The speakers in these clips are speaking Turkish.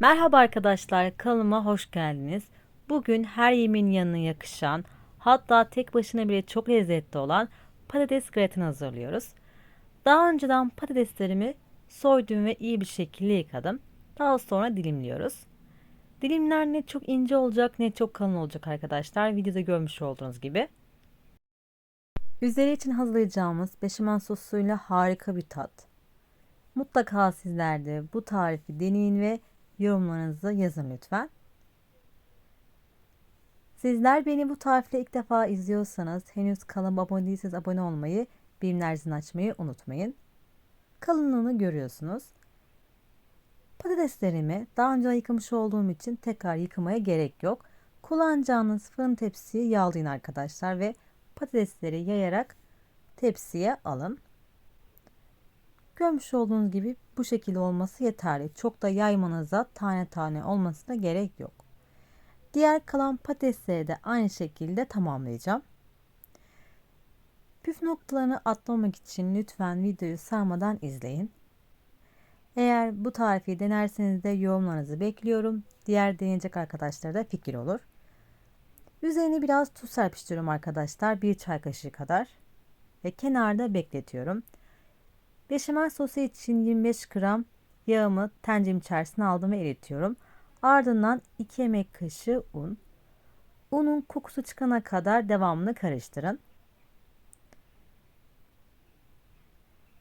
Merhaba arkadaşlar, kanalıma hoş geldiniz. Bugün her yemeğin yanına yakışan, hatta tek başına bile çok lezzetli olan patates gratin hazırlıyoruz. Daha önceden patateslerimi soydum ve iyi bir şekilde yıkadım. Daha sonra dilimliyoruz. Dilimler ne çok ince olacak ne çok kalın olacak arkadaşlar. Videoda görmüş olduğunuz gibi. Üzeri için hazırlayacağımız beşamel sosuyla harika bir tat. Mutlaka sizler de bu tarifi deneyin ve yorumlarınızı yazın lütfen. Sizler beni bu tarifle ilk defa izliyorsanız henüz kanalıma abone değilseniz abone olmayı, bilimler açmayı unutmayın. Kalınlığını görüyorsunuz. Patateslerimi daha önce yıkamış olduğum için tekrar yıkamaya gerek yok. Kullanacağınız fırın tepsiyi yağlayın arkadaşlar ve patatesleri yayarak tepsiye alın. Görmüş olduğunuz gibi bu şekilde olması yeterli. Çok da yaymanıza tane tane olmasına gerek yok. Diğer kalan patatesleri de aynı şekilde tamamlayacağım. Püf noktalarını atlamak için lütfen videoyu sarmadan izleyin. Eğer bu tarifi denerseniz de yorumlarınızı bekliyorum. Diğer deneyecek arkadaşlara da fikir olur. Üzerine biraz tuz serpiştiriyorum arkadaşlar. Bir çay kaşığı kadar. Ve kenarda bekletiyorum. Beşamel sosu için 25 gram yağımı tencerem içerisine aldım ve eritiyorum. Ardından 2 yemek kaşığı un. Unun kokusu çıkana kadar devamını karıştırın.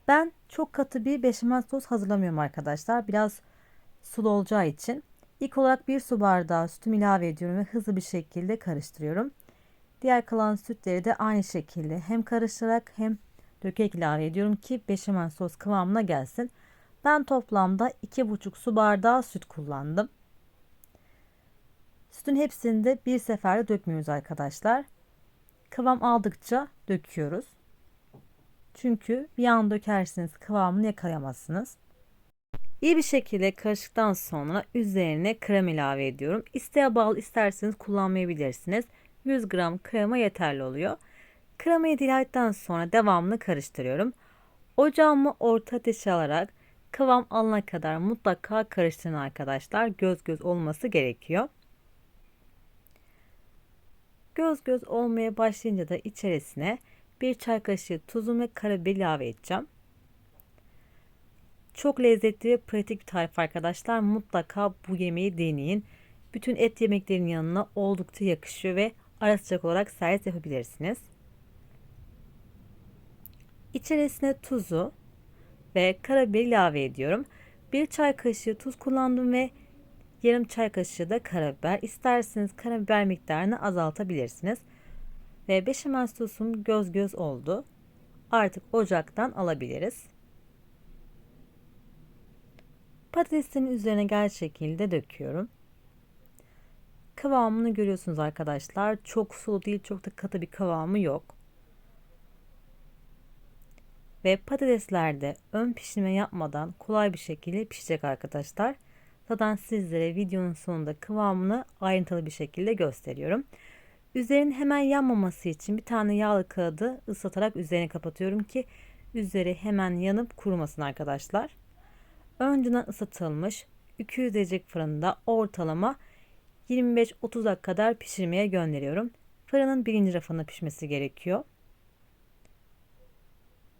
Ben çok katı bir beşamel sos hazırlamıyorum arkadaşlar. Biraz sulu olacağı için. İlk olarak bir su bardağı sütümü ilave ediyorum ve hızlı bir şekilde karıştırıyorum. Diğer kalan sütleri de aynı şekilde hem karıştırarak hem dökerek ilave ediyorum ki beşamel sos kıvamına gelsin. Ben toplamda 2,5 su bardağı süt kullandım. Sütün hepsini de bir seferde dökmüyoruz arkadaşlar. Kıvam aldıkça döküyoruz. Çünkü bir an dökerseniz kıvamını yakalayamazsınız. İyi bir şekilde karıştıktan sonra üzerine krem ilave ediyorum. İsteğe bağlı isterseniz kullanmayabilirsiniz. 100 gram krema yeterli oluyor. Kremayı diledikten sonra devamını karıştırıyorum. Ocağımı orta ateşe alarak kıvam alana kadar mutlaka karıştırın arkadaşlar. Göz göz olması gerekiyor. Göz göz olmaya başlayınca da içerisine bir çay kaşığı tuzum ve karabiber ilave edeceğim. Çok lezzetli ve pratik bir tarif arkadaşlar. Mutlaka bu yemeği deneyin. Bütün et yemeklerinin yanına oldukça yakışıyor ve ara sıcak olarak servis yapabilirsiniz. İçerisine tuzu ve karabiber ilave ediyorum. Bir çay kaşığı tuz kullandım ve yarım çay kaşığı da karabiber. İsterseniz karabiber miktarını azaltabilirsiniz. Ve beşamel sosum göz göz oldu. Artık ocaktan alabiliriz. Patatesin üzerine gel şekilde döküyorum. Kıvamını görüyorsunuz arkadaşlar. Çok sulu değil, çok da katı bir kıvamı yok. Ve patatesler de ön pişirme yapmadan kolay bir şekilde pişecek arkadaşlar. Zaten sizlere videonun sonunda kıvamını ayrıntılı bir şekilde gösteriyorum. Üzerin hemen yanmaması için bir tane yağlı kağıdı ıslatarak üzerine kapatıyorum ki üzeri hemen yanıp kurumasın arkadaşlar. Önceden ısıtılmış 200 derece fırında ortalama 25-30 dakika kadar pişirmeye gönderiyorum. Fırının birinci rafına pişmesi gerekiyor.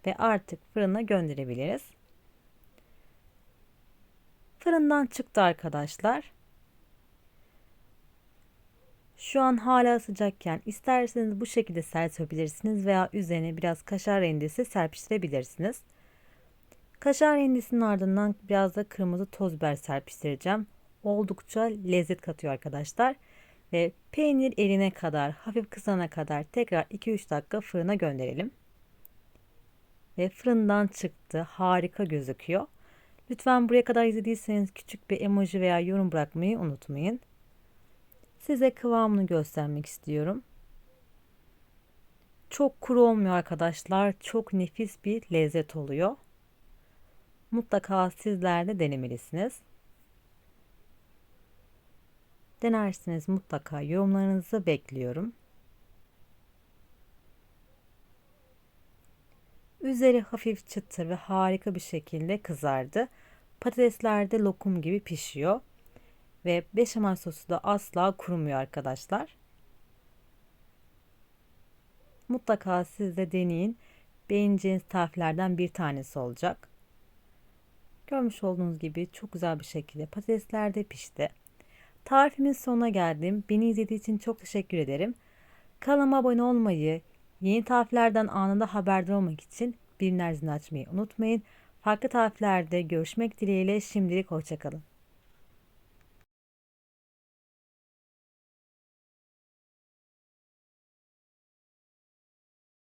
Ve artık fırına gönderebiliriz. Fırından çıktı arkadaşlar. Şu an hala sıcakken isterseniz bu şekilde serpebilirsiniz veya üzerine biraz kaşar rendesi serpiştirebilirsiniz. Kaşar rendesinin ardından biraz da kırmızı toz biber serpiştireceğim. Oldukça lezzet katıyor arkadaşlar. Ve peynir erine kadar, hafif kızana kadar tekrar 2-3 dakika fırına gönderelim. Ve fırından çıktı. Harika gözüküyor. Lütfen buraya kadar izlediyseniz küçük bir emoji veya yorum bırakmayı unutmayın. Size kıvamını göstermek istiyorum. Çok kuru olmuyor arkadaşlar. Çok nefis bir lezzet oluyor. Mutlaka sizler de denemelisiniz. Denersiniz mutlaka yorumlarınızı bekliyorum. Üzeri hafif çıtır ve harika bir şekilde kızardı. Patatesler de lokum gibi pişiyor. Ve beşamel sosu da asla kurumuyor arkadaşlar. Mutlaka siz de deneyin. Beğeneceğiniz tariflerden bir tanesi olacak. Görmüş olduğunuz gibi çok güzel bir şekilde patatesler de pişti. Tarifimin sonuna geldim. Beni izlediği için çok teşekkür ederim. Kanalıma abone olmayı, yeni tariflerden anında haberdar olmak için zilini açmayı unutmayın. Farklı tariflerde görüşmek dileğiyle şimdilik hoşçakalın.